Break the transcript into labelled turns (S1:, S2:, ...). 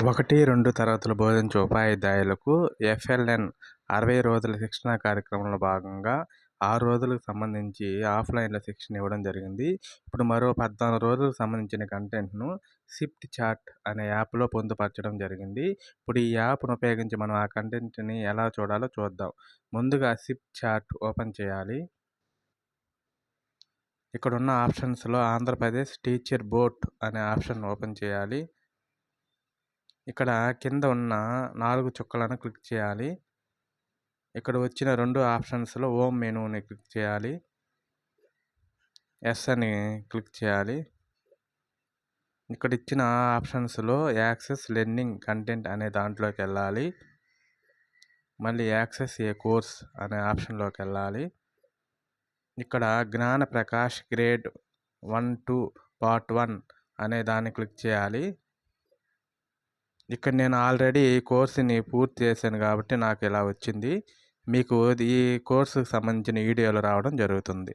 S1: ఒకటి రెండు తరగతులు బోధించే ఉపాధ్యాయులకు ఎఫ్ఎల్ఎన్ అరవై రోజుల శిక్షణా కార్యక్రమంలో భాగంగా ఆరు రోజులకు సంబంధించి ఆఫ్లైన్లో శిక్షణ ఇవ్వడం జరిగింది. ఇప్పుడు మరో పద్నాలుగు రోజులకు సంబంధించిన కంటెంట్ను సిఫ్ట్ చాట్ అనే యాప్లో పొందుపరచడం జరిగింది. ఇప్పుడు ఈ యాప్ను ఉపయోగించి మనం ఆ కంటెంట్ని ఎలా చూడాలో చూద్దాం. ముందుగా సిఫ్ట్ చాట్ ఓపెన్ చేయాలి. ఇక్కడ ఉన్న ఆప్షన్స్లో ఆంధ్రప్రదేశ్ టీచర్ బోర్డ్ అనే ఆప్షన్ ఓపెన్ చేయాలి. ఇక్కడ కింద ఉన్న నాలుగు చుక్కలను క్లిక్ చేయాలి. ఇక్కడ వచ్చిన రెండు ఆప్షన్స్లో హోమ్ మెనూని క్లిక్ చేయాలి. ఎస్ అని క్లిక్ చేయాలి. ఇక్కడ ఇచ్చిన ఆప్షన్స్లో యాక్సెస్ లెర్నింగ్ కంటెంట్ అనే దాంట్లోకి వెళ్ళాలి. మళ్ళీ యాక్సెస్ ఏ కోర్స్ అనే ఆప్షన్లోకి వెళ్ళాలి. ఇక్కడ Gnana Prakash grade one two part one అనే దాన్ని క్లిక్ చేయాలి. ఇక్కడ నేను ఆల్రెడీ ఈ కోర్సుని పూర్తి చేశాను కాబట్టి నాకు ఇలా వచ్చింది. మీకు ఈ కోర్సుకు సంబంధించిన వీడియోలు రావడం జరుగుతుంది.